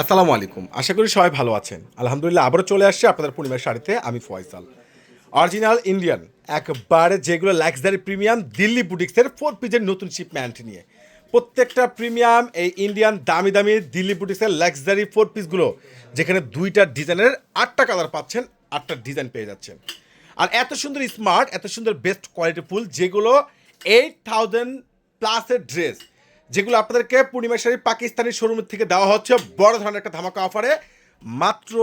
আসসালামু আলাইকুম। আশা করি সবাই ভালো আছেন। আলহামদুলিল্লাহ আবারও চলে আসছে আপনাদের পূর্ণিমার শাড়িতে আমি ফয়সাল। অরিজিনাল ইন্ডিয়ান একবারে যেগুলো লাক্সারি প্রিমিয়াম দিল্লি বুটিক্সের ফোর পিজের নতুন শিপম্যান্ট নিয়ে। প্রত্যেকটা প্রিমিয়াম এই ইন্ডিয়ান দামি দামি দিল্লি বুটিক্সের লাক্সারি ফোর পিসগুলো যেখানে দুইটা ডিজাইনের আটটা কালার পাচ্ছেন, আটটা ডিজাইন পেয়ে যাচ্ছেন। আর এত সুন্দর স্মার্ট এত সুন্দর বেস্ট কোয়ালিটি ফুল, যেগুলো এইট থাউজেন্ড প্লাসের ড্রেস যেগুলো আপনাদেরকে পূর্ণিমা শাড়ি পাকিস্তানি শোরুম থেকে দেওয়া হচ্ছে। বড় ধরনের একটা ধামাকা অফারে মাত্র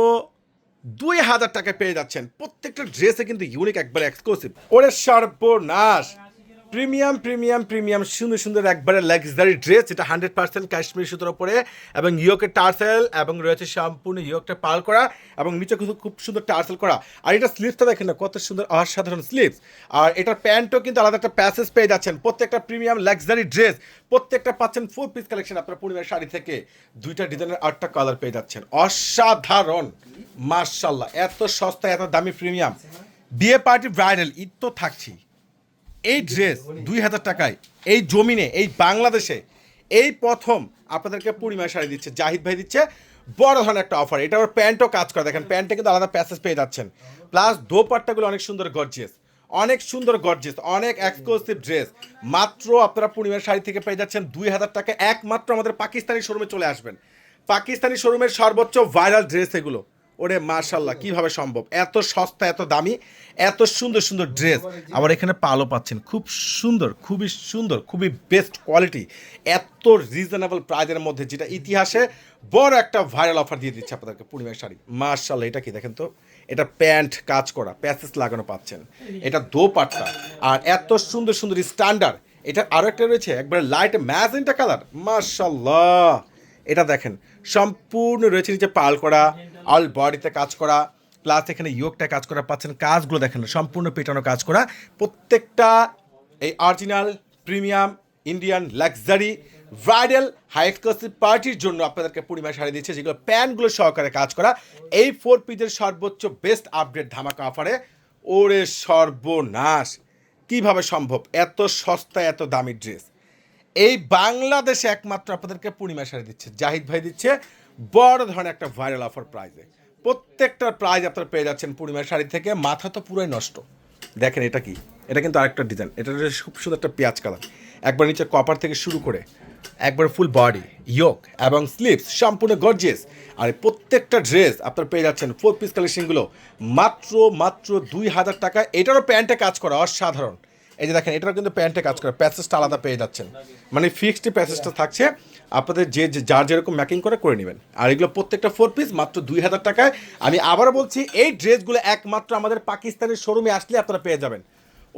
দুই হাজার টাকায় পেয়ে যাচ্ছেন। প্রত্যেকটা ড্রেসে কিন্তু ইউনিক একবার এক্সক্লুসিভ ওরে সর্বনাশ! প্রিমিয়াম প্রিমিয়াম প্রিমিয়াম সুন্দর সুন্দর একবারে লাক্সারি ড্রেস এটা হান্ড্রেড পার্সেন্ট কাশ্মীর সুতোর উপরে এবং ইয়োকের টার্সেল এবং রয়েছে সম্পূর্ণ ইয়োকটা পাল করা এবং নিচে কিন্তু খুব সুন্দর টার্সেল করা। আর এটা স্লিপসটা দেখেন না, কত সুন্দর অসাধারণ স্লিপস আর এটার প্যান্টও কিন্তু আলাদা একটা প্যাসেজ পেয়ে যাচ্ছেন। প্রত্যেকটা প্রিমিয়াম লাক্সারি ড্রেস প্রত্যেকটা পাচ্ছেন ফুল পিস কালেকশন আপনার পূর্ণিমার শাড়ি থেকে। দুইটা ডিজাইনের আটটা কালার পেয়ে যাচ্ছেন। অসাধারণ মার্শাল্লাহ এত সস্তা, এত দামি প্রিমিয়াম। বিয়ে পার্টি ব্রাইডাল ঈদ তো থাকছি এই ড্রেস দুই হাজার টাকায়, এই জমিনে, এই বাংলাদেশে, এই প্রথম আপনাদেরকে পূর্ণিমা শাড়ি দিচ্ছে, জাহিদ ভাই দিচ্ছে, বড় ধরনের একটা অফার এটা আবার প্যান্টও কাজ করে, দেখেন প্যান্টে কিন্তু আলাদা প্যাসেজ পেয়ে যাচ্ছেন। প্লাস দোপাট্টাগুলো অনেক সুন্দর গর্জিয়াস অনেক সুন্দর গর্জিয়াস অনেক এক্সক্লুসিভ ড্রেস মাত্র আপনারা পূর্ণিমার শাড়ি থেকে পেয়ে যাচ্ছেন দুই হাজার টাকা একমাত্র আমাদের পাকিস্তানি শোরুমে চলে আসবেন। পাকিস্তানি শোরুমের সর্বোচ্চ ভাইরাল ড্রেস এগুলো। ওরে মার্শাল্লাহ কীভাবে সম্ভব? এত সস্তা, এত দামি, এত সুন্দর সুন্দর ড্রেস আবার এখানে পালও পাচ্ছেন, খুব সুন্দর, খুবই সুন্দর, খুবই বেস্ট কোয়ালিটি এত রিজনেবল প্রাইজের মধ্যে, যেটা ইতিহাসে বড় একটা ভাইরাল অফার দিয়ে দিচ্ছে আপনাদেরকে পূর্ণিমার শাড়ি। মার্শাল্লাহ এটা কি দেখেন তো? এটা প্যান্ট, কাজ করা প্যাসেস লাগানো পাচ্ছেন। এটা দোপাট্টা, আর এত সুন্দর সুন্দর স্ট্যান্ডার্ড এটা আরও একটা রয়েছে, একবারে লাইট ম্যাজেন্টা কালার মার্শাল্লাহ এটা দেখেন, সম্পূর্ণ রয়েছে নিচে পাল করা অল বডিতে কাজ করা প্লাস এখানে ইয়োগটা কাজ করা পাচ্ছেন, কাজগুলো দেখেন, সম্পূর্ণ পেটানো কাজ করা। প্রত্যেকটা এই original premium Indian luxury bridal high exclusive পার্টির জন্য আপনাদেরকে পূর্ণিমা শাড়ি দিচ্ছে, যেগুলো প্যান্টগুলো সহকারে কাজ করা। এই ফোর পিজের সর্বোচ্চ বেস্ট আপডেট ধামাকা অফারে ওরে সর্বনাশ! কীভাবে সম্ভব? এত সস্তা, এত দামি ড্রেস এই বাংলাদেশে একমাত্র আপনাদেরকে পূর্ণিমা শাড়ি দিচ্ছে, জাহিদ ভাই দিচ্ছে বড় ধরনের একটা ভাইরাল অফার প্রাইজে প্রত্যেকটা প্রাইজ আপনারা পেয়ে যাচ্ছেন পূর্ণিমা শাড়ি থেকে। মাথা তো পুরোই নষ্ট। দেখেন এটা কি? এটা কিন্তু আরেকটা ডিজাইন এটা খুব সুন্দর একটা পেঁয়াজ কালার। একবার নিচে কপার থেকে শুরু করে, একবার ফুল বডি ইয়োক এবং স্লিপস সম্পূর্ণ গর্জিয়াস আর প্রত্যেকটা ড্রেস আপনারা পেয়ে যাচ্ছেন ফোর পিস কালেকশনগুলো মাত্র মাত্র দুই হাজার টাকা। এটারও প্যান্টে কাজ করা, অসাধারণ। এই যে দেখেন, এটারও কিন্তু প্যান্টে কাজ করা। প্যাসেজটা আলাদা পেয়ে যাচ্ছেন। মানে ফিক্সড প্যাসেজটা থাকছে। আপনাদের যে যার যেরকম ম্যাকিং করে করে নেবেন। আর এগুলো প্রত্যেকটা ফোর পিস মাত্র দুই হাজার টাকায়। আমি আবারও বলছি, এই ড্রেসগুলো একমাত্র আমাদের পাকিস্তানের শোরুমে আসলে আপনারা পেয়ে যাবেন।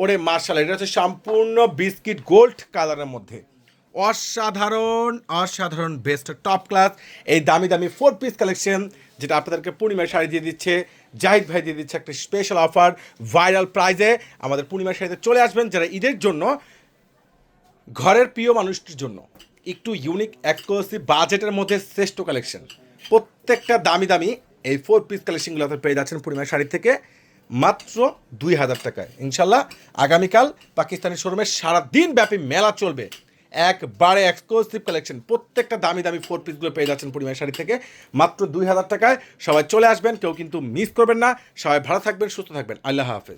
ওরে মার্শাল এটা হচ্ছে সম্পূর্ণ বিস্কিট গোল্ড কালারের মধ্যে। অসাধারণ অসাধারণ বেস্ট টপ ক্লাস এই দামি দামি ফোর পিস কালেকশন যেটা আপনাদেরকে পূর্ণিমার শাড়ি দিয়ে দিচ্ছে, জাহিদ ভাই দিয়ে দিচ্ছে একটা স্পেশাল অফার ভাইরাল প্রাইজে আমাদের পূর্ণিমার শাড়িতে চলে আসবেন যারা ঈদের জন্য, ঘরের প্রিয় মানুষটির জন্য। একটু ইউনিক এক্সক্লুসিভ বাজেটের মধ্যে শ্রেষ্ঠ কালেকশন প্রত্যেকটা দামি দামি এই ফোর পিস কালেকশনগুলো আপনার পেয়ে যাচ্ছেন পূর্ণিমা শাড়ি থেকে মাত্র দুই হাজার টাকায়। ইনশাল্লাহ আগামীকাল পাকিস্তানি শোরুমে সারাদিন ব্যাপী মেলা চলবে। একবারে এক্সক্লুসিভ কালেকশন প্রত্যেকটা দামি দামি ফোর পিসগুলো পেয়ে যাচ্ছেন পূর্ণিমা শাড়ি থেকে মাত্র দুই হাজার টাকায়। সবাই চলে আসবেন, কেউ কিন্তু মিস করবেন না। সবাই ভালো থাকবেন, সুস্থ থাকবেন। আল্লাহ হাফেজ।